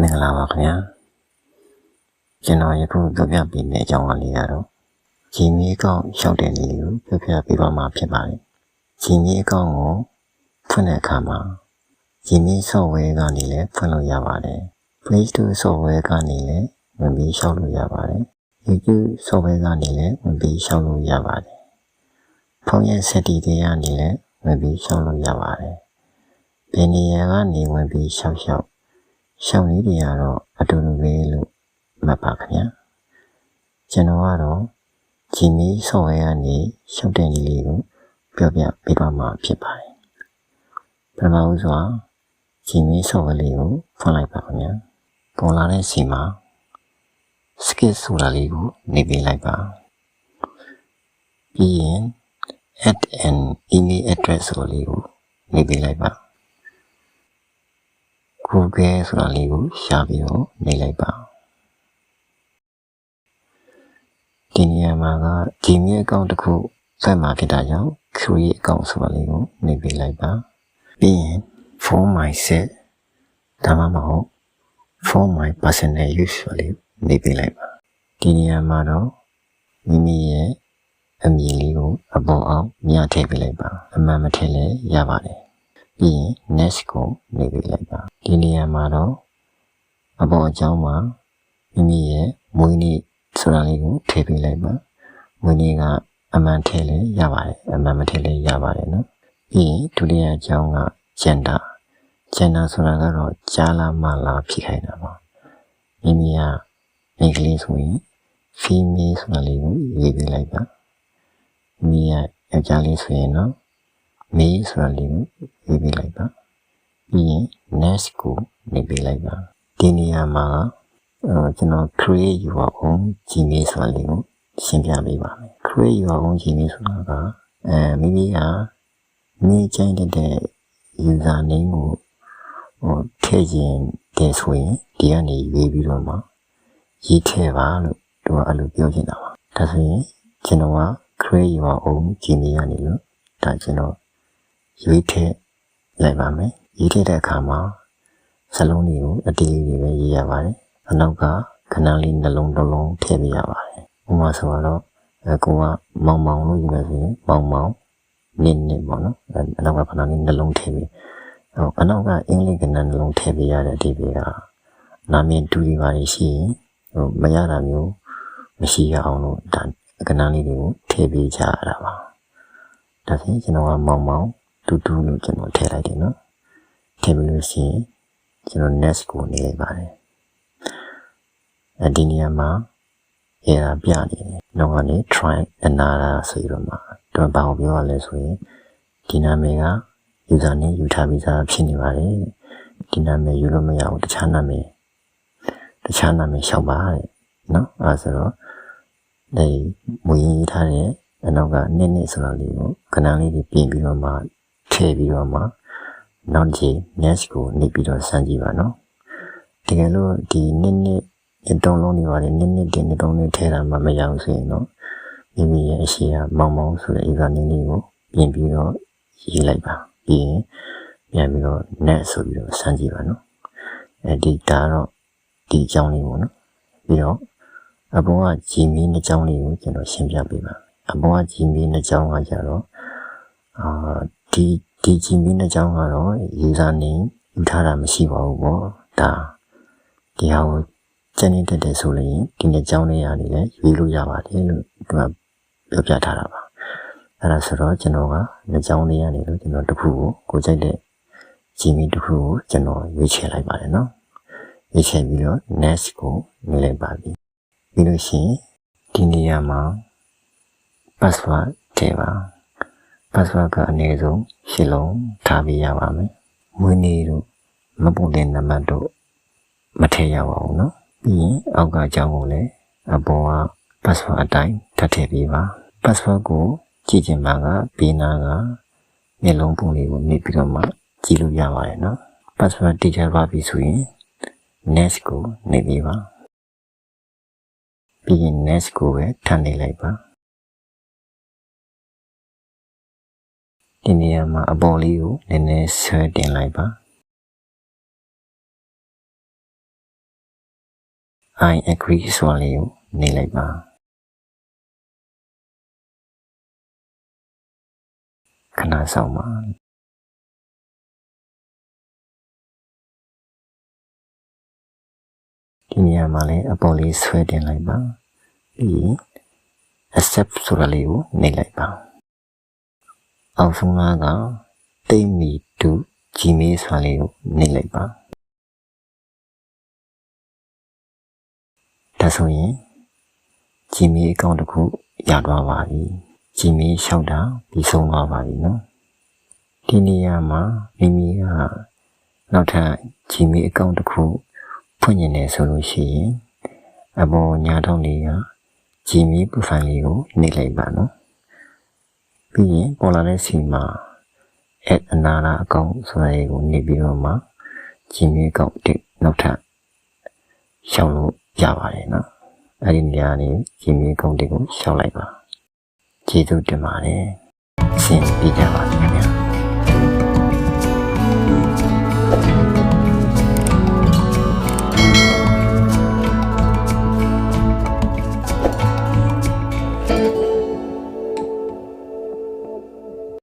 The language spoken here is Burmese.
မင်္ဂလာပါခင်ဗျာကျွန်တော်ယခုပြောပြပေးမယ့်အကြောင်းအလေးကတော့ဂျီမီအကောင့်ရှောက်တဲ့နည်းလေးကိုပြောပြပေးပါမှာဖြစ်ပါတယ်ဂျီမီအကောင့်ကိုဖွင့်တဲ့အခါမှာဂျီမီ software ကနေလည်းဖွင့်လို့ရပါတယ် Play Store software ကနေလည်းဝင်ပြီးရှောက်လို့ရပါတယ် YouTube software ကနေလည်းဝင်ပြီးရှောက်လို့ရပါတယ်ဖုန်းရဲ့ setting တွေကနေလည်းဝင်ပြီးရှောက်လို့ရပါတယ်ဘယ်နေရာကနေဝင်ပြီးရှောက်ရှောက် ရှောင်းလေးတွေကတော့အတူတူပဲလို့မှတ်ပါခင်ဗျာကျွန်တော်ကတော့ဂျီမီဆော့ဝဲကနေရှောက်တဲ့နည်းလေးကိုပြောပြပေးပါမှာဖြစ်ပါတယ်ပထမဦးစွာဂျီမီဆော့ဝဲလေးကိုဖွင့်လိုက်ပါခင်ဗျာပေါ်လာတဲ့စီမှာ skip ဆိုတာလေးကိုနေပေးလိုက်ပါပြီးရင် add an email address ဆိုလေးကိုနေပေးလိုက်ပါ Google ဆိုတာလေးကိုရှာပြီးတော့နေလိုက်ပါဒီနေရာမှာက Gmail account တစ်ခုဆက်မှာဖြစ်တာကြောင့် create account ဆိုတာလေးကိုနေပေးလိုက်ပါပြီးရင် for myself ဒါမှမဟုတ် for my personal use ဆိုတာလေးကိုနေပေးလိုက်ပါဒီနေရာမှာတော့မိမိရဲ့အမည်လေးကိုအပေါ်အောင်မြထည့်ပေးလိုက်ပါအမှန်မထည့်လည်းရပါတယ် ပြီးရင် next ကိုနေပေးလိုက်ပါဒီနေရာမှာတော့အပေါ်အကြောင်းမှာမိမိရဲ့မွေးနေ့ဆိုတာလေးကိုထည့်ပေးလိုက်ပါမွေးနေ့ကအမှန်ထည့်လည်းရပါတယ်အမှန်မထည့်လည်းရပါတယ်နော်ပြီးရင်ဒုတိယအကြောင်းက gender gender ဆိုတာကတော့ကြားလားမလားဖြစ်ခိုင်းတာပါမိမိကအင်္ဂလိပ်ဆိုရင် female ဆိုတာလေးကိုရေးပေးလိုက်ပါမိမိရဲ့ယောက်ျားလေးဆိုရင်တော့ male ဆိုတာလေးကိုရေးပေးလိုက်ပါပြီးရင် next ကိုနေပေးလိုက်ပါဒီနေရာမှာအဲကျွန်တော် create your own gmail ဆိုတာလေးကိုရှင်းပြပေးပါမယ် create your own gmail ဆိုတာကအဲမိမိကမိချိုင်းတဲ့ user name ကိုဟိုထည့်ခြင်းတဲ့ဆိုရင်ဒီကနေရွေးပြီးတော့မှရေးထည့်ပါလို့သူကအဲ့လိုပြောချင်တာပါဒါဆိုရင်ကျွန်တော်က create your own gmail ကနေလို့ဒါကျွန်တော် ရွေးထည့်လိုက်ပါမယ်ရေးထည့်တဲ့အခါမှာစလုံးတွေကိုအတီးလေးတွေပဲရေးရပါတယ်အနောက်ကခဏလေးနှလုံးတစ်လုံးထည့်ပေးရပါတယ်ဥပမာဆိုတော့အကူကမောင်မောင်လို့ယူမယ်ဆိုရင်မောင်မောင်နစ်နစ်ပေါ့နော်အဲအနောက်ကခဏလေးနှလုံးထည့်ပေးဟိုအနောက်ကအင်္ဂလိပ်ကဏ္ဍနှလုံးထည့်ပေးရတဲ့အတီးတွေကနာမည်တူတွေပါရှိရင်ဟိုမရတာမျိုးမရှိရအောင်လို့ဒါကဏ္ဍလေးတွေကိုထည့်ပေးကြရတာပါဒါဖြင့်ကျွန်တော်ကမောင်မောင် တူတူလို့ကျွန်တော်ထည့်လိုက်တယ်နော်ထည့်ပြီးလို့ရှိရင်ကျွန်တော် next ကိုနေလိုက်ပါတယ်အဲဒီနေရာမှာ error ပြနေတယ်နောက်ကနေ try another ဆိုပြီးတော့မှတော့ဘာကိုပြောရလဲဆိုရင်ဒီနာမည်က user နဲ့ယူထားပြီးသားဖြစ်နေပါတယ်ဒီနာမည်ယူလို့မရဘူးတခြားနာမည်တခြားနာမည်ရှောက်ပါတဲ့နော်အဲဆိုတော့ဒီမူရင်းရေးထားတဲ့အနောက်ကနှစ်နှစ်ဆိုတာလေးကိုခဏလေးတွေပြင်ပြီးတော့မှ ထည့်ပြီးတော့မှနောက်တစ်ချိန် next ကိုနေပြီးတော့စမ်းကြည့်ပါနော်တကယ်လို့ဒီနှစ်နှစ်အတုံးလုံးတွေပါတယ်နှစ်နှစ်တင်အတုံးတွေထည့်တာမှမရဘူးဆိုရင်တော့မိမိရဲ့အရှိကမောင်မောင်ဆိုတဲ့ user name လေးကိုပြင်ပြီးတော့ရေးလိုက်ပါပြီးရင်ပြန်ပြီးတော့ net ဆိုပြီးတော့စမ်းကြည့်ပါနော်အဲဒီဒါတော့ဒီအကြောင်းလေးပေါ့နော်ပြီးတော့အပေါ်က Gmail နှစ်ကြောင်းလေးကိုကျွန်တော်ရှင်းပြပေးပါအပေါ်က Gmail နှစ်ကြောင်းကကြတော့အာ ဒီဒီ Gmail နှစ်ကြောင်းကတော့ user name ယူထားတာမရှိပါဘူးပေါ့ဒါဒီဟာကိုကျန်နေတတ်တယ်ဆိုရင်ဒီနှစ်ကြောင်းလေးရာနေလဲရွေးလို့ရပါတယ်လို့သူကပြောပြထားတာပါအဲ့ဒါဆိုတော့ကျွန်တော်ကနှစ်ကြောင်းလေးရာနေလို့ကျွန်တော်တစ်ခုကိုကိုကြိုက်တဲ့ Gmail တစ်ခုကိုကျွန်တော်ရွေးချယ်လိုက်ပါတယ်နော်ရွေးချယ်ပြီးတော့ next ကိုနေလိုက်ပါပြီပြီးလို့ရှိရင်ဒီနေရာမှာ password ထည့်ပါ password ကအနည်းဆုံးရှင်းလုံးထားပေးရပါမယ်။မွေးနေ့တို့မပုံတဲ့နံပါတ်တို့မထည့်ရပါဘူးနော်။ပြီးရင်အောက်ကအကြောင်းကိုလည်းအပေါ်က password အတိုင်းထပ်ထည့်ပေးပါ။ password ကိုကြည့်ချင်မှာကဘေးနားကမျက်လုံးပုံလေးကိုမြင်ပြီးတော့မှကြည့်လို့ရပါတယ်နော်။ password တိကျပါပြီဆိုရင် next ကိုနှိပ်ပေးပါ။ပြီးရင် next ကိုပဲထပ်နှိပ်လိုက်ပါ။ ဒီနေရာမှာအပေါ်လေးကိုနည်းနည်းဆွဲတင်လိုက်ပါ I agree ဆိုတာလေးကိုနေလိုက်ပါ ခဏဆောင်ပါဒီနေရာမှာလည်းအပေါ်လေးဆွဲတင်လိုက်ပါပြီးရင် accept ဆိုတာလေးကိုနေလိုက်ပါ အောင်ဆုံးလားကတိတ်မီတူ gmail ဆိုတာလေးကိုနေလိုက်ပါဒါဆိုရင် Gmail account တစ်ခုရသွားပါပြီ Gmail လျှောက်တာပြီးဆုံးသွားပါပြီနော်ဒီနေရာမှာမိမိကနောက်ထပ် Gmail account တစ်ခုဖွင့်နေတယ်ဆိုလို့ရှိရင်အပေါ်ညာထောက်လေးက Gmail profile လေးကိုနှိပ်လိုက်ပါနော် ပြီးရင်ပေါ်လာတဲ့စီမှာ add another account ဆိုတာလေးကိုနှိပ်ပြီးတော့မှ Gmail account တစ်နောက်ထပ်ရှောက်လို့ရပါတယ်နော်အဲ့ဒီနေရာနေ Gmail account တွေကိုရှောက်လိုက်ပါကျေးဇူးတင်ပါတယ်အဆင်ပြေကြပါစေ